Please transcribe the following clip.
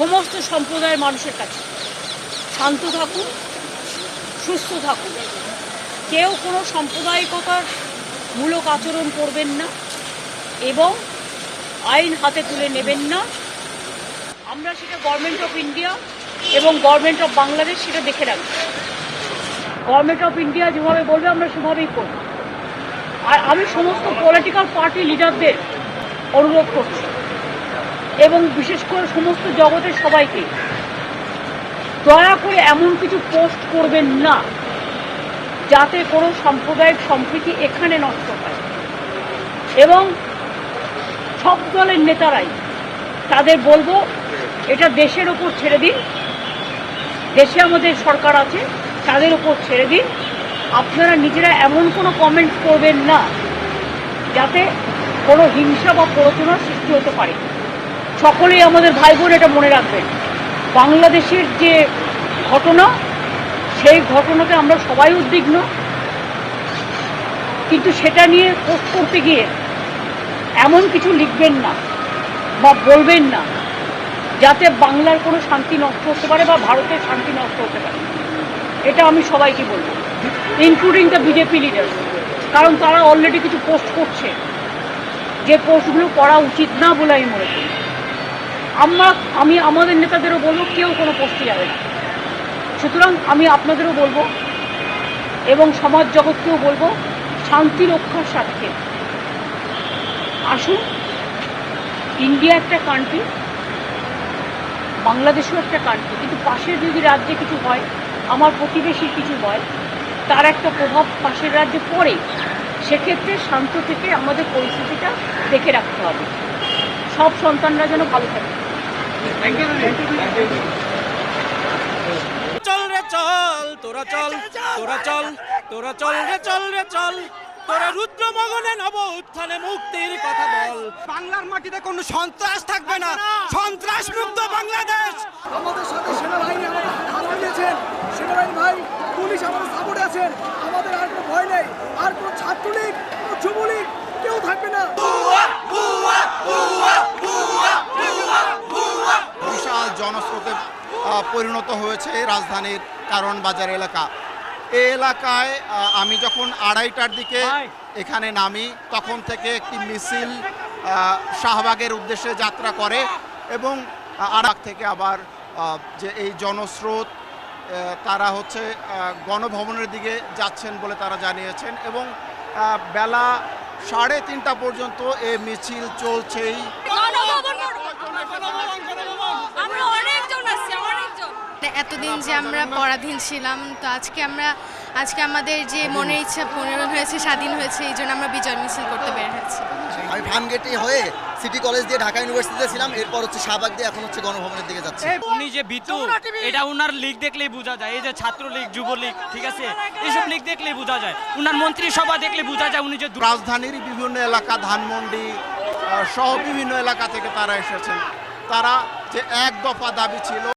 সমস্ত সম্প্রদায়ের মানুষের কাছে। শান্ত থাকুন, সুস্থ থাকুন। কেউ কোনো সাম্প্রদায়িকতার মূলক আচরণ করবেন না এবং আইন হাতে তুলে নেবেন না। আমরা সেটা গভর্নমেন্ট অফ ইন্ডিয়া এবং গভর্নমেন্ট অফ বাংলাদেশ সেটা দেখে রাখব। গভর্নমেন্ট অফ ইন্ডিয়া যেভাবে বলবে আমরা সেভাবেই করব। আর আমি সমস্ত পলিটিক্যাল পার্টি লিডারদের অনুরোধ করছি। এবং বিশেষ করে সমস্ত জগতের সবাইকে। দয়া করে এমন কিছু পোস্ট করবেন না, যাতে কোনো সাম্প্রদায়িক সম্প্রীতি এখানে নষ্ট হয়। এবং সব দলের নেতারাই, তাদের বলব, এটা দেশের ওপর ছেড়ে দিন। দেশে আমাদের সরকার আছে, তাদের ওপর ছেড়ে দিন। আপনারা নিজেরা এমন কোনো কমেন্ট করবেন না, যাতে কোনো হিংসা বা প্ররোচনার সৃষ্টি হতে পারে। সকলেই আমাদের ভাই বোন এটা মনে রাখবেন। বাংলাদেশের যে ঘটনা, সেই ঘটনাতে আমরা সবাই উদ্বিগ্ন। কিন্তু সেটা নিয়ে পোস্ট করতে গিয়ে এমন কিছু লিখবেন না বা বলবেন না, যাতে বাংলার কোনো শান্তি নষ্ট হতে পারে বা ভারতের শান্তি নষ্ট হতে পারে। এটা আমি সবাইকে বলব ইনক্লুডিং দ্য বিজেপি লিডার কারণ তারা অলরেডি কিছু পোস্ট করছে। যে পোস্টগুলো করা উচিত না বলে আমি মনে করি। আমরা আমি আমাদের নেতাদেরও বলব, কেউ কোনো পোস্টে যাবে না। সুতরাং আমি আপনাদেরও বলব এবং সমাজ জগৎকেও বলব, শান্তি রক্ষার স্বার্থে। আসুন ইন্ডিয়া একটা কান্ট্রি বাংলাদেশও একটা কান্ট্রি কিন্তু পাশের যদি রাজ্যে কিছু হয়, আমার প্রতিবেশীর কিছু হয়, তার একটা প্রভাব পাশের রাজ্যে পড়ে, সেক্ষেত্রে শান্ত থেকে আমাদের পরিস্থিতিটা দেখে রাখতে হবে। সব সন্তানরা যেন ভালো থাকে। চল রে চল তোরা চল তোরা চল তোরা চল রে চল রে চল। তোরা রুদ্র মগনে নব উত্থানে মুক্তির কথা বল। বাংলার মাটিতে কোনো সন্ত্রাস থাকবে না। সন্ত্রাস মুক্ত বাংলাদেশ। আমাদের সাথে সেনাবাহিনী আমাদের সেনাবাহিনী ভাই পুলিশ আমাদের সাপোর্টে আছেন। আমাদের আর কোনো ভয় নেই। আর কোনো ছাত্রলীগ কোনো যুবলীগ কেউ থাকবে না। পরিণত হয়েছে রাজধানীর কারণ বাজার এলাকা। এ এলাকায় আমি যখন আড়াইটার দিকে এখানে নামি তখন থেকে একটি মিছিল শাহবাগের উদ্দেশ্যে যাত্রা করে এবং আড়াক থেকে আবার যে এই জনস্রোত তারা হচ্ছে গণভবনের দিকে যাচ্ছেন বলে তারা জানিয়েছেন এবং বেলা সাড়ে তিনটা পর্যন্ত এই মিছিল চলছেই। এতদিন যে আমরা পরাধীন ছিলাম তো আজকে আমরা আজকে আমাদের যে মনের ইচ্ছা পূরণ হয়েছে স্বাধীন হয়েছে এই জন্য আমরা বিজয় মিছিল করতে বের হয়েছি। আমি ফার্মগেটে হয়ে সিটি কলেজ দিয়ে ঢাকা ইউনিভার্সিটিতে ছিলাম এরপর হচ্ছে শাহবাগ দিয়ে এখন হচ্ছে গণভবনের দিকে যাচ্ছে। উনি যে বিতু এটা উনার লীগ দেখলেই বোঝা যায় এই যে ছাত্র লীগ যুবলীগ ঠিক আছে? এইসব লীগ দেখলেই বোঝা যায় উনার মন্ত্রিসভা দেখলে বোঝা যায় উনি যে রাজধানীর বিভিন্ন এলাকা ধানমন্ডি সহ বিভিন্ন এলাকা থেকে তারা এসেছেন। তারা যে এক দফা দাবি ছিল